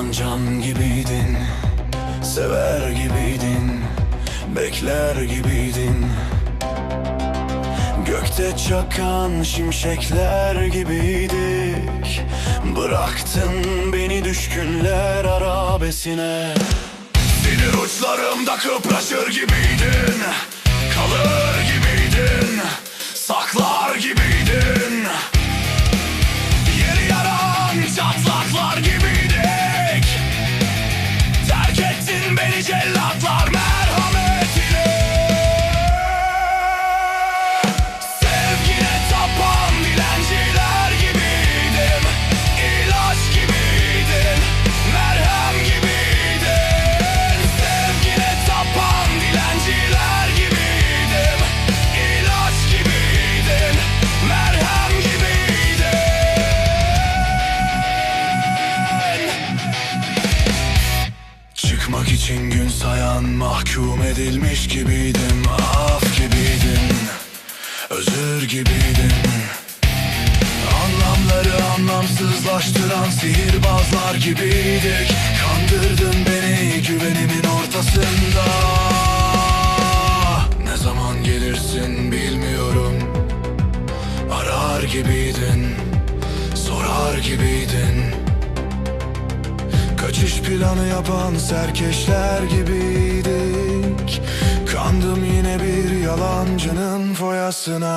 Canımdan can gibiydin Sever gibiydin Bekler gibiydin. Gökte çakan şimşekler gibiydik Bıraktın beni düşkünler arabesine. Sinir uçlarımda kıpraşır gibiydin Kalır gibiydin gün sayan mahkum edilmiş gibiydim Af gibiydim Özür gibiydim. Anlamları anlamsızlaştıran sihirbazlar gibiydik. Kandırdın beni güvenimin ortasında. Ne zaman gelirsin bilmiyorum. Arar gibiydin Sorar gibiydin Kaçış planı yapan serkeşler gibiydik. Kandım yine bir yalancının foyasına